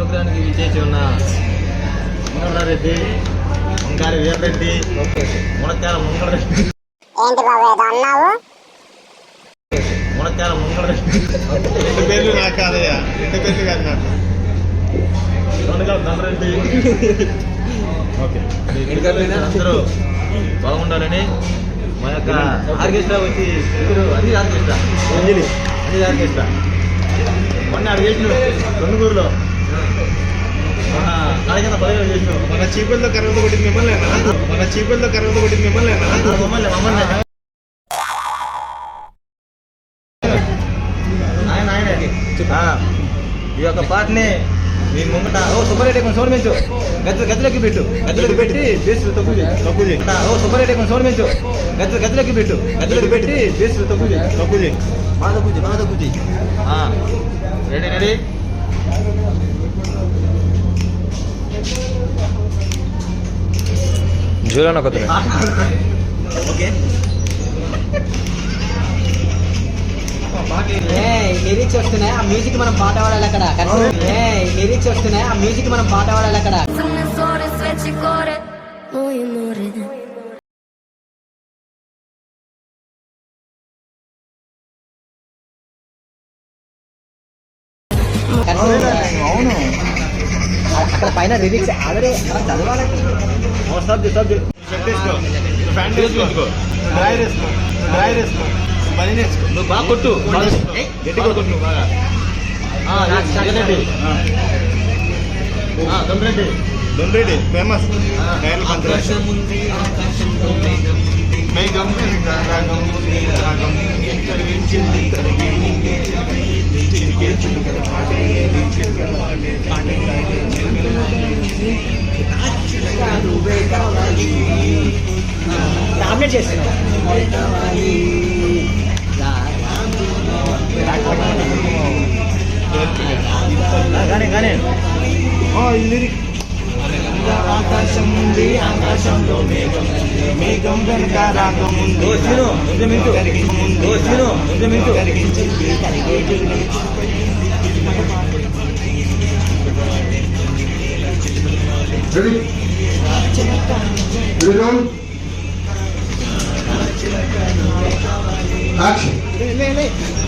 ప్రోగ్రాంకి విచ్చేసి ఉన్న మంగళరెడ్డి ముంగారి వీరరెడ్డి మునక్కాల ముంగళరెడ్డి ఏంటి బాబు ఏదో అన్నావు? మునక్కాల ముంగళరెడ్డి రెండు పేర్లు నాకు కాదయ్యా. రెండు పేర్లు కాదు నాకు. ధనరెడ్డి ఓకే. అందరూ బాగుండాలని మా యొక్క ఆర్కెస్ట్రా వచ్చి అన్ని ఆర్కెస్ట్రా. అంజలి. అన్ని ఆర్కెస్ట్రా. మొన్న అక్కడ చేసిన మన చీపుల్లో కర్రత కొట్టింది మిమ్మల్ని మన చీపుల్లో కర్రత కొట్టింది మిమ్మల్ని మమ్మల్ని మమ్మల్ని ఆయన ఆయనే ఈ యొక్క పాటని మీ ముంగట ఓ సుబ్బారెడ్డి కొంచెం సౌండ్ పెంచు గద్దె గద్దెలకి పెట్టు గద్దెలకి పెట్టి బేస్ తక్కువ తక్కువ చేయి ఓ సుబ్బారెడ్డి కొంచెం సౌండ్ పెంచు గద్దె గద్దెలకి పెట్టు గద్దెలకి పెట్టి బేస్ తక్కువ తక్కువ చేయి బాగా తక్కువ చేయి బాగా తక్కువ రెడీ రెడీ? లిరిక్స్ వస్తున్నాయి. ఆ మ్యూజిక్ మనం పాట పాడాలి అక్కడ. లిరిక్స్ వస్తున్నాయి. ఆ మ్యూజిక్ మనం పాట పాడాలి అక్కడ. అవును. అక్కడ పైన లిరిక్స్ ఆల్రెడీ మనం చదవాలి సబ్ సబ్ షర్ట్ వేసుకో ప్యాంట్ వేసుకో డ్రైర్ వేసుకో డ్రైర్ వేసుకో పని నేర్చుకో నువ్వు బాగా కొట్టు. గట్టిగా కొట్టు. నువ్వు బాగా దొండరెడ్డి దొండ్రెడ్డి ఫేమస్ మేఘం రాగం రాగం కరిగించింది కరిగింది చిరికే కానీ కానీ లిరిక్ ఆకాశం ఉంది ఆకాశంలో మేఘం మేఘం వెనుక రాగం ఉంది ఓ సీను కొంచెం మించు కరిగించింది ఓ సీను కొంచెం మించు కరిగించింది కరిగేటింది Ready? Ready roll? Action.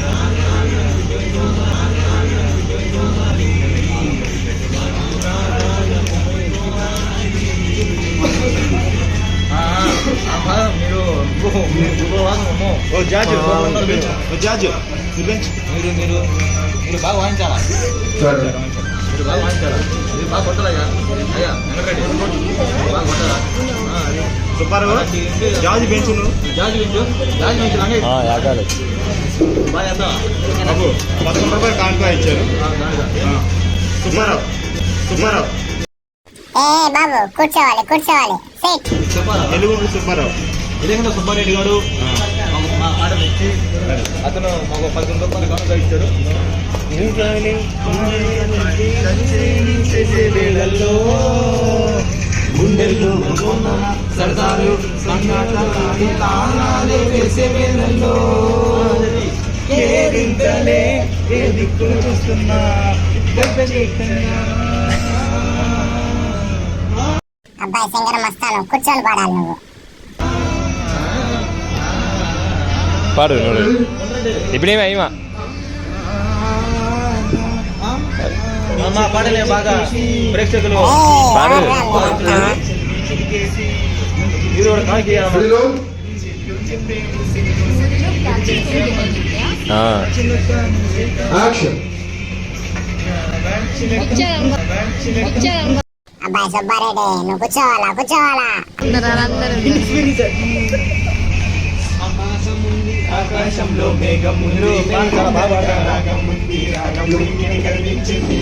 ఓ జాజు. ఓ జాజు. చూపించు మీరు మీరు మీరు బాగా వాయించాలా. మీరు బాగా వాయించాలా? మీరు బాగా కొట్టాలా అయ్యా మీరు బాగా కొట్టాలా? జాజు పెంచు జాజి పెంచు జాజి పెంచు రండి. యాగాడు బాగా చేద్దాం బాబు పదకొండు రూపాయలు కానుక ఇచ్చారు. ఆ, దానిగా. ఆ. సుబ్బారావు సుబ్బారావు. ఏ బాబు కూర్చోవాలి కూర్చోవాలి. తెలుగు సుబ్బారావు. ఇదేంటో సుబ్బారెడ్డి గారు? మా- ఇచ్చి అతను మాకు పదకొండు రూపాయలు కానుక ఇచ్చాడు. గుండెల్లో సరదాలు వేసే వేళల్లో కేరింతలే ఏ దిక్కులు చూస్తున్నా? అబ్బాయి సింగర్ మస్తాను. కూర్చొని పాడాలి నువ్వు. రా? మీరు కూడా కాకి Ready roll? Action. అబ్బాయి సుబ్బారెడ్డి నువ్వు కూర్చోవాలా కూర్చోవాలా ఆకాశంలో మేఘం మీరు ఉంది చాలా బాగా పాడతారు. రాగం ఉంది రాగం ఉంది కనిపించింది